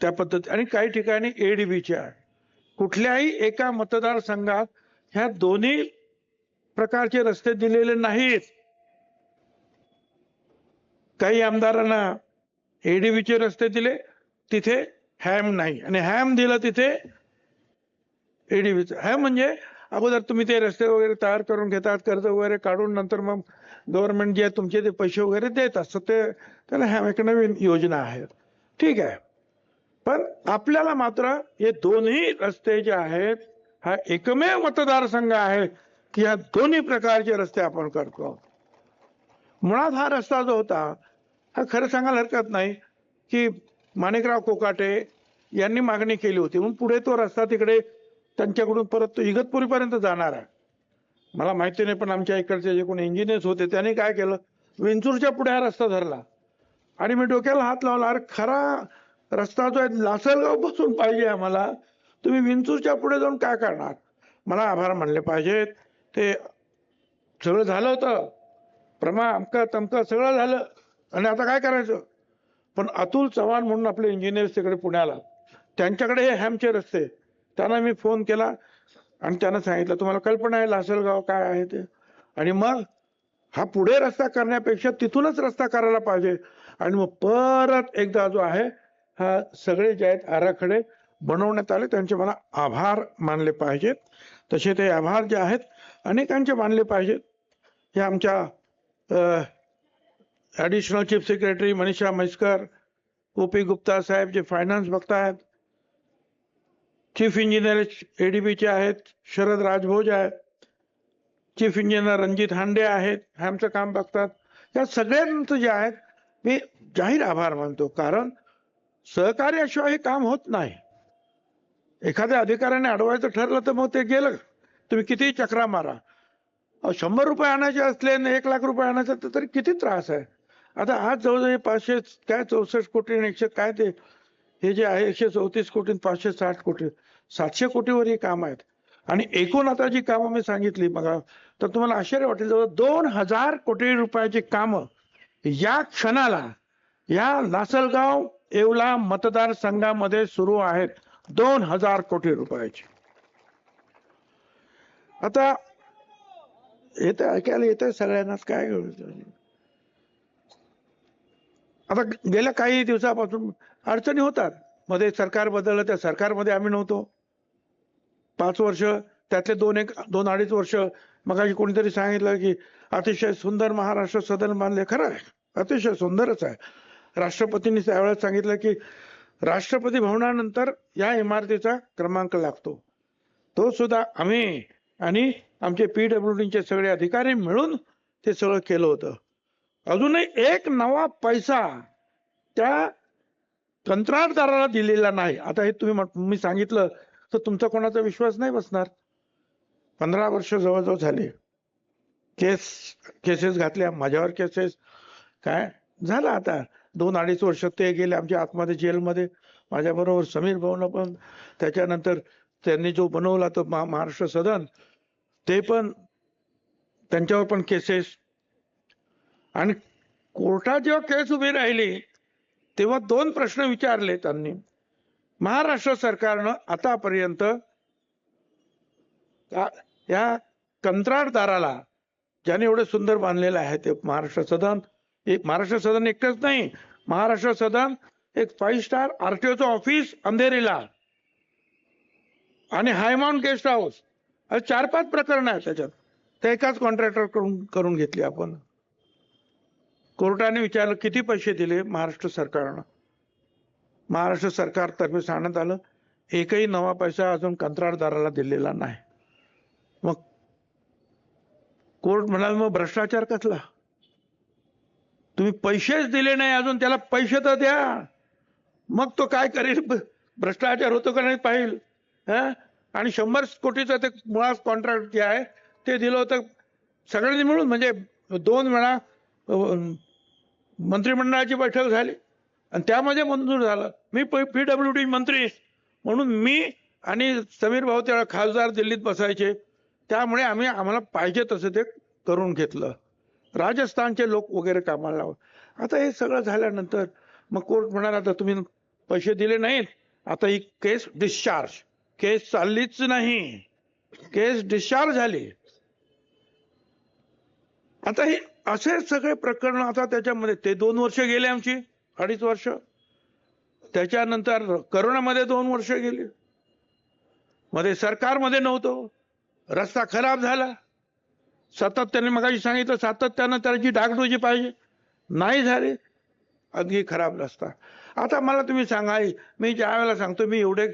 त्या पद्धती आणि काही ठिकाणी एडीबीच्या कुठल्याही एका मतदारसंघात ह्या दोन्ही प्रकारचे रस्ते दिलेले नाहीत. काही आमदारांना एडीबीचे रस्ते दिले तिथे हॅम नाही. आणि हॅम दिलं तिथे एडीबीचं हॅम म्हणजे अगोदर तुम्ही ते रस्ते वगैरे तयार करून घेतात कर्ज वगैरे काढून नंतर मग गव्हर्नमेंट जे तुमचे ते पैसे वगैरे देत असतात ते त्याला हॅम एक नवीन योजना आहे. ठीक आहे. पण आपल्याला मात्र हे दोन्ही रस्ते जे आहेत हा एकमेव मतदारसंघ आहे की या दोन्ही प्रकारचे रस्ते आपण करतो. मुळात हा रस्ता जो होता हा खरं सांगायला हरकत नाही की माणिकराव कोकाटे यांनी मागणी केली होती. म्हणून पुढे तो रस्ता तिकडे त्यांच्याकडून परत तो इगतपुरीपर्यंत जाणार आहे. मला माहिती नाही पण आमच्या इकडचे जे कोणी इंजिनियर्स होते त्यांनी काय केलं? विंचूरच्या पुढे हा रस्ता धरला. आणि मी डोक्याला हात लावला अरे खरा रस्ता जो आहे लासलगावपासून पाहिजे आम्हाला. तुम्ही विंचूरच्या पुढे जाऊन काय करणार? मला आभार मानले पाहिजेत. ते सगळं झालं होतं. प्रमा अमका तमका सगळं झालं. आणि आता काय करायचं? पण अतुल चव्हाण म्हणून आपले इंजिनियर्स तिकडे पुण्याला. त्यांच्याकडे हे हॅमचे रस्ते. त्यांना मी फोन केला. आणि त्यांना सांगितलं तुम्हाला कल्पना आहे लासलगाव काय आहे ते? आणि मग हा पुढे रस्ता करण्यापेक्षा तिथूनच रस्ता करायला पाहिजे. आणि मग परत एकदा जो आहे सगळे जे आहेत आराखडे बनवण्यात आले. त्यांचे मला आभार मानले पाहिजेत. तसे ते आभार जे आहेत अनेकांचे मानले पाहिजेत. हे आमच्या additional chief secretary Manisha Mhaiskar O P Gupta साहेब जे फायनान्स बघतायत. चीफ इंजिनियर एडीबीचे आहेत. शरद राजभोज आहेत. चीफ इंजिनियर रणजित हांडे आहेत. आमचं काम बघतात. या सगळ्यांचं जे आहेत मी जाहीर आभार मानतो. कारण सहकार्याशिवाय हे काम होत नाही. एखाद्या अधिकाऱ्याने अडवायचं ठरलं तर मग ते गेलं. तुम्ही कितीही चक्रा मारा. शंभर रुपये आणायचे असले आणि एक लाख रुपये आणायचे तर तरी किती त्रास आहे? आता आज जवळजवळ पाचशे काय चौसष्ट कोटी आणि एकशे काय ते हे जे आहे एकशे चौतीस कोटी पाचशे साठ कोटी सातशे कोटीवर ही काम आहेत. आणि एकूण आता जी कामं मी सांगितली बघा तर तुम्हाला आश्चर्य वाटेल जवळ दोन हजार कोटी रुपयाची कामं या क्षणाला या लासलगाव येवला मतदारसंघामध्ये सुरू आहेत दोन हजार कोटी रुपयाची. आता येते ऐकायला येते सगळ्यांनाच काय आता गेल्या काही दिवसापासून अडचणी होतात. मध्ये सरकार बदललं त्या सरकारमध्ये आम्ही नव्हतो. पाच वर्ष त्यातले दोन एक दोन अडीच वर्ष मग कोणीतरी सांगितलं की अतिशय सुंदर महाराष्ट्र सदन बांधले. खरं आहे अतिशय सुंदरच आहे. राष्ट्रपतींनी त्यावेळेस सांगितलं की राष्ट्रपती भवनानंतर या इमारतीचा क्रमांक लागतो. तो सुद्धा आम्ही आणि आमचे पीडब्ल्यू डीचे सगळे अधिकारी मिळून ते सगळं केलं होतं. अजूनही एक नवा पैसा त्या कंत्राटदाराला दिलेला नाही. आता हे तुम्ही मी सांगितलं तर तुमचा कोणाचा विश्वास नाही बसणार. पंधरा वर्ष जवळजवळ झाले. केस केसेस घातल्या माझ्यावर केसेस. काय? झालं आता. दोन अडीच वर्ष ते गेले आमच्या आतमध्ये जेलमध्ये. माझ्याबरोबर समीर भाऊन पण त्याच्यानंतर त्यांनी जो बनवला तो महाराष्ट्र सदन ते पण त्यांच्यावर पण केसेस. आणि कोर्टात जेव्हा केस उभी राहिली तेव्हा दोन प्रश्न विचारले त्यांनी. महाराष्ट्र सरकारनं आतापर्यंत या कंत्राटदाराला ज्याने एवढे सुंदर बांधलेलं आहे ते महाराष्ट्र सदन एक महाराष्ट्र सदन एकटंच नाही. महाराष्ट्र सदन एक फाईव्ह स्टार आरटीओचं ऑफिस अंधेरीला. आणि हायमाउंट गेस्ट हाऊस असे चार पाच प्रकरण आहेत त्याच्यात. ते एकाच कॉन्ट्रॅक्टर करून करून घेतली आपण. कोर्टाने विचारलं किती पैसे दिले महाराष्ट्र सरकारनं? महाराष्ट्र सरकारतर्फे सांगण्यात आलं एकही नवा पैसा अजून कंत्राटदाराला दिलेला नाही. मग कोर्ट म्हणाल मग भ्रष्टाचार कसला? तुम्ही पैसेच दिले नाही अजून त्याला पैसे तर द्या. मग तो काय करेल? भ्रष्टाचार होतो का नाही पाहिल? हां? आणि शंभर कोटीचं ते मुळात कॉन्ट्रॅक्ट जे आहे ते दिलं होतं सगळ्यांनी मिळून म्हणजे दोन वेळा मंत्रिमंडळाची बैठक झाली. आणि त्यामध्ये मंजूर झालं. मी पी डब्ल्यू डी मंत्री म्हणून मी आणि समीर भाऊ त्या खासदार दिल्लीत बसायचे. त्यामुळे आम्ही आम्हाला पाहिजे तसं ते करून घेतलं. राजस्थानचे लोक वगैरे कामाला लावत आता हे सगळं झाल्यानंतर मग कोर्ट म्हणाला आता तुम्ही पैसे दिले नाहीत. आता ही केस डिस्चार्ज केस चाललीच नाही. केस डिस्चार्ज झाली. आता हे असे सगळे प्रकरण आता त्याच्यामध्ये ते दोन वर्ष गेले आमची अडीच वर्ष. त्याच्यानंतर करोनामध्ये दोन वर्ष गेली. मध्ये सरकारमध्ये नव्हतो. रस्ता खराब झाला. सातत्याने मगाशी सांगितलं सातत्यानं त्याची डागडुजी पाहिजे नाही झाली अगदी खराब रस्ता. आता मला तुम्ही सांगा मी ज्या वेळेला सांगतो मी एवढे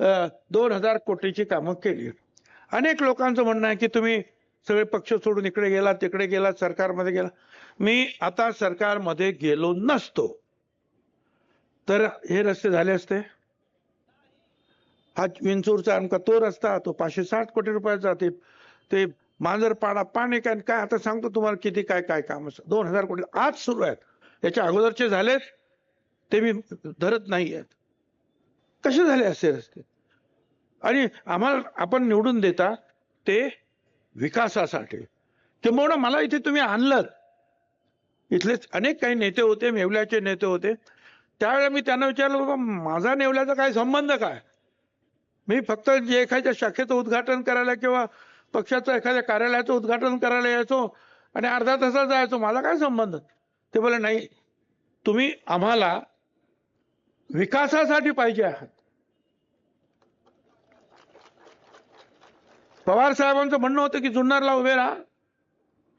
दोन हजार कोटीची कामं केली. अनेक लोकांचं म्हणणं आहे की तुम्ही सगळे पक्ष सोडून इकडे गेला तिकडे गेला सरकारमध्ये गेला. मी आता सरकारमध्ये गेलो नसतो. तर हे रस्ते झाले असते? हा विंचूरचा आमका तो रस्ता तो पाचशे साठ कोटी रुपयाचा ते मांजरपाडा पाणी काय काय आता सांगतो तुम्हाला किती काय काय काम असतं. दोन हजार कोटी आज सुरू आहेत. याच्या अगोदरचे झालेत ते मी धरत नाही आहेत. कसे झाले असे रस्ते? आणि आम्हाला आपण निवडून देता ते विकासासाठी. किंबहुना मला इथे तुम्ही आणलं इथले अनेक काही नेते होते मेवल्याचे नेते होते. त्यावेळेला मी त्यांना विचारलं बाबा माझा नेवल्याचा काय संबंध काय? मी फक्त जे एखाद्या शाखेचं उद्घाटन करायला किंवा पक्षाचं एखाद्या कार्यालयाचं उद्घाटन करायला यायचो आणि अर्धा तासात जायचो. मला काय संबंध? ते बोले नाही तुम्ही आम्हाला विकासासाठी पाहिजे आहात. पवार साहेबांचं म्हणणं होतं की जुन्नरला उभे राहा.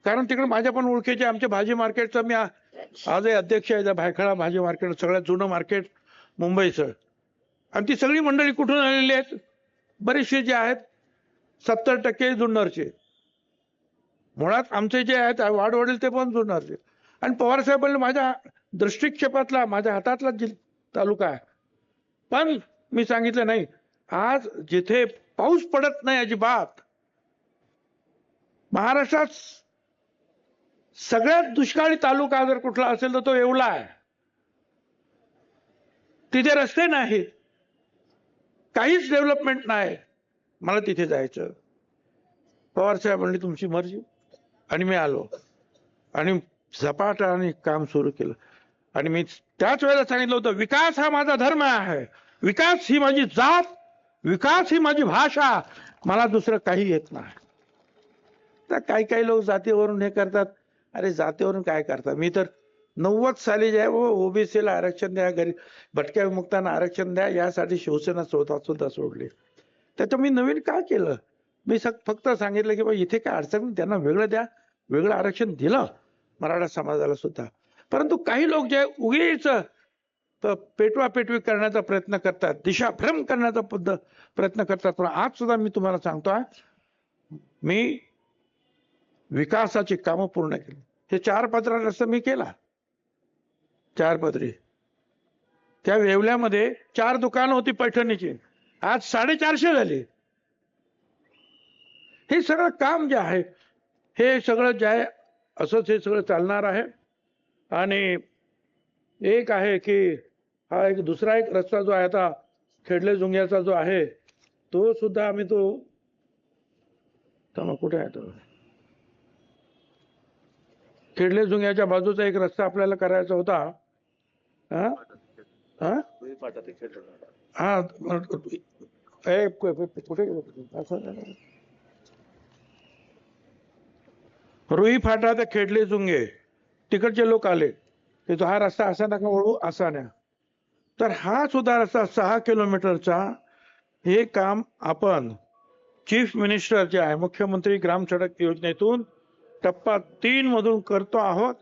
कारण तिकडे माझ्या पण ओळखीचे आमचे भाजी मार्केटचं मी आजही अध्यक्ष आहे. भायखळा भाजी मार्केट सगळ्यात जुनं मार्केट मुंबईचं. आणि ती सगळी मंडळी कुठून आलेली आहेत? बरेचसे जे आहेत सत्तर टक्के जुन्नरचे. मुळात आमचे जे आहेत वाढ वडील ते पण जुन्नरचे. आणि पवार साहेबांनी माझ्या दृष्टिक्षेपातला माझ्या हातातला जि तालुका आहे पण मी सांगितलं नाही आज जिथे पाऊस पडत नाही अजिबात महाराष्ट्रात सगळ्यात दुष्काळी तालुका जर कुठला असेल तर तो येवला आहे. तिथे रस्ते नाहीत. काहीच डेव्हलपमेंट नाही. मला तिथे जायचं. पवार साहेब म्हणले तुमची मर्जी. आणि मी आलो. आणि झपाटाने काम सुरू केलं. आणि मी त्याच वेळेला सांगितलं होतं विकास हा माझा धर्म आहे. विकास ही माझी जात. विकास ही माझी भाषा. मला दुसरं काही येत नाही. तर काही काही लोक जातीवरून हे करतात. अरे जातीवरून काय करतात? मी तर नव्वद साली जे आहे ओबीसीला आरक्षण द्या गरीब भटक्या विमुक्तांना आरक्षण द्या यासाठी शिवसेना स्वतः सुद्धा सोडली. त्याचं मी नवीन काय केलं? मी सग- फक्त सांगितलं की बा इथे काय अडचण त्यांना वेगळं द्या वेगळं आरक्षण दिलं मराठा समाजाला सुद्धा. परंतु काही लोक जे उगीच पेटवा पेटवी करण्याचा प्रयत्न करतात दिशाभ्रम करण्याचा पद्ध- प्रयत्न करतात. पण आज सुद्धा मी तुम्हाला सांगतोय मी विकासाची कामं पूर्ण केली. हे चार पत्रा रस्ता मी केला. चार पदरी. त्या वेवल्यामध्ये चार दुकानं होती पैठणीची. आज साडेचारशे झाली. हे सगळं काम जे आहे हे सगळं जे आहे असंच हे सगळं चालणार आहे. आणि एक आहे की हा एक दुसरा एक रस्ता जो आहे आता खेडले जुंग्याचा जो आहे तो सुद्धा आम्ही तो कुठे आहे तो? खेडले जुंग्याच्या बाजूचा एक रस्ता आपल्याला करायचा होता. हा? हा हा ए, कुठे रुई फाटा ते खेडले जुंगे तिकडचे लोक आले की हा रस्ता असा नका वळू असा न्या तर हा सुद्धा रस्ता सहा किलोमीटरचा हे काम आपण चीफ मिनिस्टर जे आहे मुख्यमंत्री ग्राम सडक योजनेतून टप्पा तीन मधून करतो आहोत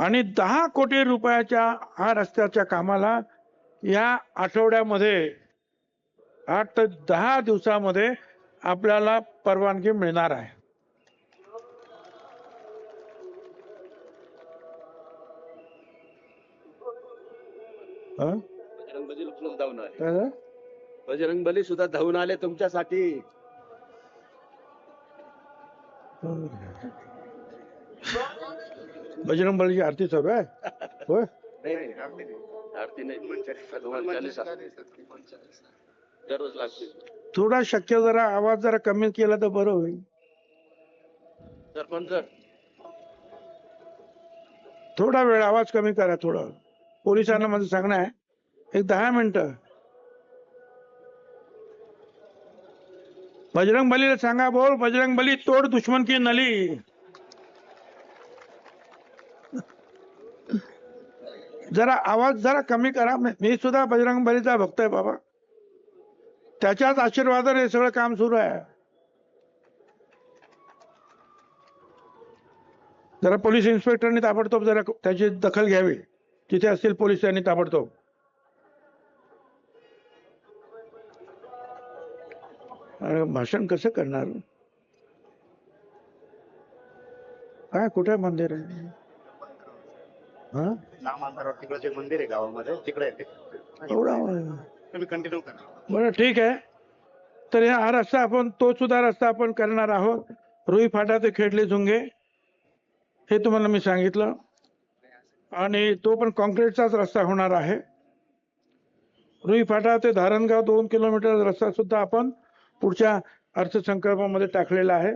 आणि दहा कोटी रुपयाच्या हा रस्त्याच्या कामाला या आठवड्यामध्ये आठ ते दहा दिवसामध्ये आपल्याला परवानगी मिळणार आहे. हं? बजरंग बली सुद्धा धावून आले तुमच्यासाठी. बजरंग बलीची आरती चालू आहे? होय? नाही नाही आरती नाही. दररोज थोडा शक्य जरा आवाज जरा कमी केला तर बरं होईल. सरपंच. थोडा वेळ आवाज कमी करा थोडा. पोलिसांना माझं सांगणं आहे. एक दहा मिनिटं. बजरंग बलीला सांगा बोल. बजरंग बली तोड दुश्मन की नली. जरा आवाज जरा कमी करा. मी मी सुद्धा बजरंग बलीचा भक्त आहे बाबा. त्याच्याच आशीर्वादाने हे सगळं काम सुरू आहे. जरा पोलीस इन्स्पेक्टरनी ताबडतोब जरा त्याची दखल घ्यावी. तिथे असतील पोलीस त्यांनी ताबडतोब. अरे भाषण कसं करणार? काय कुठे मंदिर आहे? हा? अंतरावर तिकडे जे मंदिर आहे गावामध्ये. तिकडे आहे ते. एवढा तुम्ही कंटिन्यू करा. बरं ठीक आहे. तर हा रस्ता आपण तो सुद्धा रस्ता आपण करणार आहोत. रुई फाटा ते खेडले झुंगे. हे तुम्हाला मी सांगितलं. आणि तो पण कॉन्क्रीटचाच रस्ता होणार आहे. रुई फाटा ते धारणगाव दोन किलोमीटर रस्ता सुद्धा आपण पुढच्या अर्थसंकल्पामध्ये टाकलेला आहे.